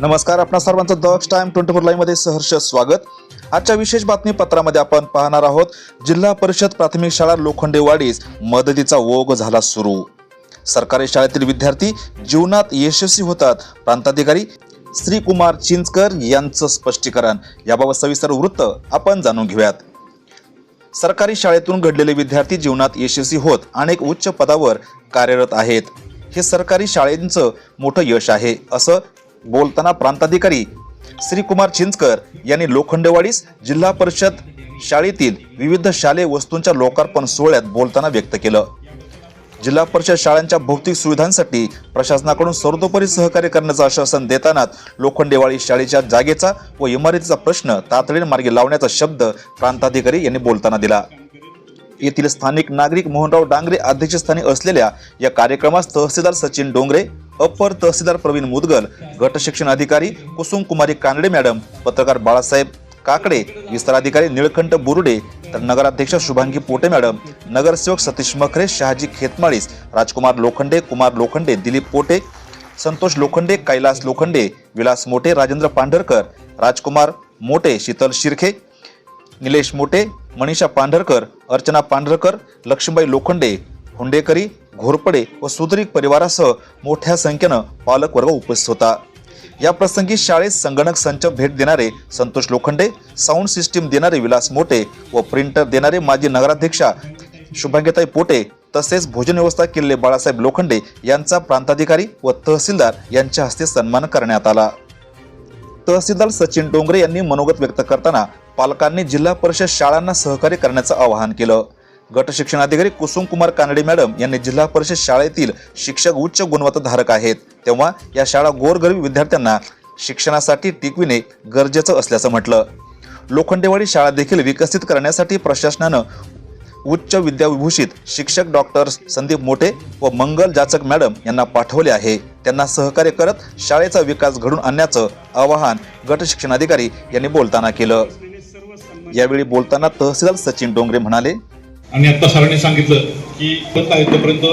नमस्कार आपणा सर्वांचं दक्ष टाइम ट्वेंटी फोर लाईव्हमध्ये सहर्ष स्वागत. आजच्या विशेष बातमीपत्रामध्ये आपण पाहणार आहोत जिल्हा परिषद प्राथमिक शाळा लोखंडेवाडीस मदतीचा ओघ झाला सुरू. सरकारी शाळेतील विद्यार्थी जीवनात यशस्वी होतात. प्रांताधिकारी श्रीकुमार चिंचकर यांचं स्पष्टीकरण. याबाबत सविस्तर वृत्त आपण जाणून घेऊयात. सरकारी शाळेतून घडलेले विद्यार्थी जीवनात यशस्वी होत अनेक उच्च पदावर कार्यरत आहेत. हे सरकारी शाळेंचं मोठं यश आहे असं बोलताना प्रांताधिकारी श्रीकुमार चिंचकर यांनी लोखंडेवाडीस जिल्हा परिषद शाळेतील विविध शालेय वस्तूंच्या लोकार्पण सोहळ्यात बोलताना व्यक्त केलं. जिल्हा परिषद शाळांच्या भौतिक सुविधांसाठी प्रशासनाकडून सर्वतोपरी सहकार्य करण्याचं आश्वासन देतानाच लोखंडेवाडी शाळेच्या जागेचा व इमारतीचा प्रश्न तातडीने मार्गी लावण्याचा शब्द प्रांताधिकारी यांनी बोलताना दिला. येथील स्थानिक नागरिक मोहनराव डांगरे अध्यक्षस्थानी असलेल्या या कार्यक्रमास तहसीलदार सचिन डोंगरे अप्पर तहसीलदार प्रवीण मुदगल गट शिक्षण अधिकारी कुसुम कुमारी कानडे मॅडम पत्रकार बाळासाहेब काकडे विस्तार अधिकारी निळकंठ बुरुडे तर नगराध्यक्ष शुभांगी पोटे मॅडम नगरसेवक सतीश मखरे शहाजी खेतमाळीस राजकुमार लोखंडे कुमार लोखंडे दिलीप पोटे संतोष लोखंडे कैलास लोखंडे विलास मोठे राजेंद्र पांढरकर राजकुमार मोठे शीतल शिर्खे निलेश मोठे मनीषा पांढरकर अर्चना पांढरकर लक्ष्मीबाई लोखंडे हुंडेकरी घोरपडे व सुदरीक परिवारासह मोठ्या संख्येनं पालकवर्ग उपस्थित होता. या प्रसंगी शाळेत संगणक संच भेट देणारे संतोष लोखंडे साऊंड सिस्टीम देणारे विलास मोठे व प्रिंटर देणारे माजी नगराध्यक्षा शुभांगीताई पोटे तसेच भोजन व्यवस्था केलेले बाळासाहेब लोखंडे यांचा प्रांताधिकारी व तहसीलदार यांच्या हस्ते सन्मान करण्यात आला. तहसीलदार सचिन डोंगरे यांनी मनोगत व्यक्त करताना पालकांनी जिल्हा परिषद शाळांना सहकार्य करण्याचं आवाहन केलं. गट शिक्षणाधिकारी कुसुम कुमार कानडे मॅडम यांनी जिल्हा परिषद शाळेतील शिक्षक उच्च गुणवत्ताधारक आहेत. तेव्हा या शाळा गोरगरीब विद्यार्थ्यांना शिक्षणासाठी टिकविणे गरजेचं असल्याचं म्हटलं. लोखंडेवाडी शाळा देखील विकसित करण्यासाठी प्रशासनानं उच्च विद्याविभूषित शिक्षक डॉक्टर संदीप मोठे व मंगल जाचक मॅडम यांना पाठवले आहे. त्यांना सहकार्य करत शाळेचा विकास घडून आणण्याचं आवाहन गट शिक्षणाधिकारी यांनी बोलताना केलं. यावेळी बोलताना तहसीलदार सचिन डोंगरे म्हणाले आणि आता सरांनी सांगितलं की पर्यंत आहे तोपर्यंत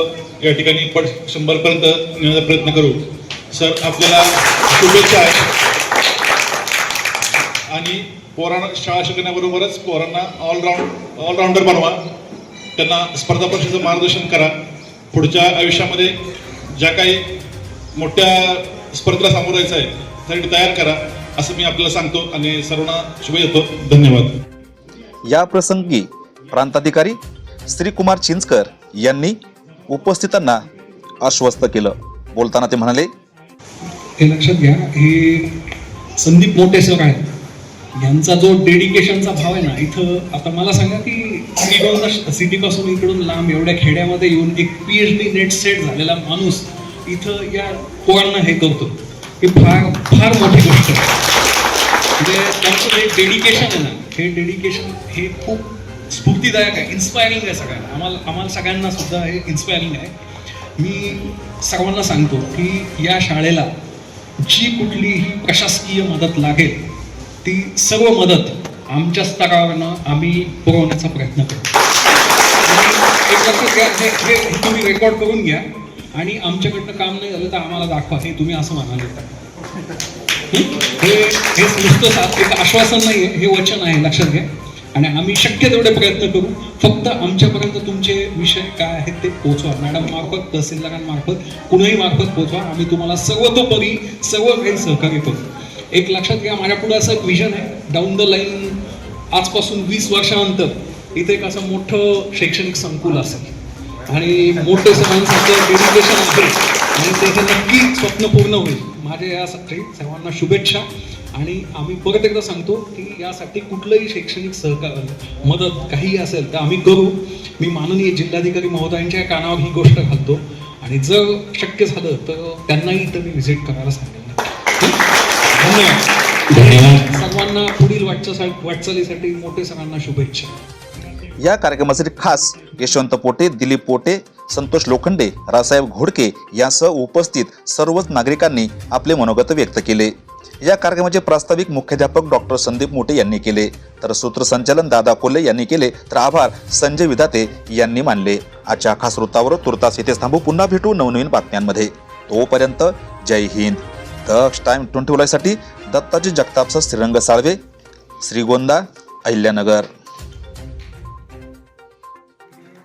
या ठिकाणी पट शंभर पर्यंत नेण्याचा प्रयत्न करू. सर आपल्याला शुभेच्छा आहे आणि पोरांना शाळा शिकण्याबरोबरच पोरांना ऑलराऊंड ऑलराऊंडर बनवा. त्यांना स्पर्धा परीक्षेचं मार्गदर्शन करा. पुढच्या आयुष्यामध्ये ज्या काही मोठ्या स्पर्धेला सामोरं जायचं आहे त्यासाठी तयार करा असं मी आपल्याला सांगतो. आणि सर्वांना शुभेच्छा देतो. धन्यवाद. या प्रसंगी प्रांताधिकारी श्रीकुमार चिंचकर यांनी उपस्थितांना आश्वस्त केलं. बोलताना ते म्हणाले हे लक्षात घ्या हे संदीप मोठे सर आहेत. यांचा जो डेडिकेशनचा भाव आहे ना इथं आता मला सांगा की इकडून सिटीपासून इकडून लांब एवढ्या खेड्यामध्ये येऊन एक P H D NET SET झालेला माणूस इथं या कोळांना हे करतो. हे फार फार मोठी गोष्ट आहे. म्हणजे त्यांचं हे डेडिकेशन आहे ना हे डेडिकेशन हे खूप स्फूर्तीदायक आहे इन्स्पायरिंग आहे सगळ्यांना. आम्हाला आम्हाला सगळ्यांना सुद्धा हे इन्स्पायरिंग आहे. मी सर्वांना सांगतो की या शाळेला जी कुठलीही प्रशासकीय मदत लागेल ती सर्व मदत आमच्या स्तरावरनं आम्ही पुरवण्याचा प्रयत्न करतो एक हे तुम्ही रेकॉर्ड करून घ्या. आणि आमच्याकडनं काम नाही झालं तर आम्हाला दाखवा. हे तुम्ही असं म्हणाल हे? हे नुसतं एक आश्वासन नाही आहे हे वचन आहे लक्षात घ्या. आणि आम्ही शक्य तेवढे प्रयत्न करू. फक्त आमच्यापर्यंत तुमचे विषय काय आहेत ते पोहोचवा. मॅडम मार्फत तहसीलदारांमार्फत कुणीही मार्फत पोहोचवा. आम्ही तुम्हाला सर्वतोपरी सर्व काही सहकार्य करू. एक लक्षात घ्या माझ्या पुढे असं एक विजन आहे. डाऊन द लाईन आजपासून वीस वर्षानंतर इथे एक असं मोठं शैक्षणिक संकुल असेल. आणि मोठे सगळ्यांसारखं डेडिकेशन असेल आणि त्याचं नक्की स्वप्न पूर्ण होईल. माझ्या यासाठी सर्वांना शुभेच्छा. आणि आम्ही परत एकदा सांगतो की यासाठी कुठलंही शैक्षणिक सहकार मदत काही असेल तर आम्ही करू. मी माननीय जिल्हाधिकारी महोदयांच्या कानावर ही गोष्ट घालतो. आणि जर शक्य झालं तर त्यांनाही इथं मी व्हिजिट करायला सांगेन. धन्यवाद. धन्यवाद. सर्वांना पुढील वाटचाल वाटचालीसाठी मोठे सरांना शुभेच्छा. या कार्यक्रमासाठी खास यशवंत पोटे दिलीप पोटे संतोष लोखंडे रासाहेब घोडके यासह उपस्थित सर्वच नागरिकांनी आपले मनोगत व्यक्त केले. या कार्यक्रमाचे प्रास्ताविक मुख्याध्यापक डॉक्टर संदीप मोटे यांनी केले. तर सूत्रसंचालन दादा कोल्हे यांनी केले. तर आभार संजय विधाते यांनी मानले. आजच्या खास वृत्तावर तुर्तास येथे थांबू. पुन्हा भेटू नवनवीन बातम्यांमध्ये. तोपर्यंत जय हिंद. दक्ष टाइम ट्वेंटी साठी दत्ताजी जगतापचा श्रीरंग साळवे श्रीगोंदा अहिल्यानगर.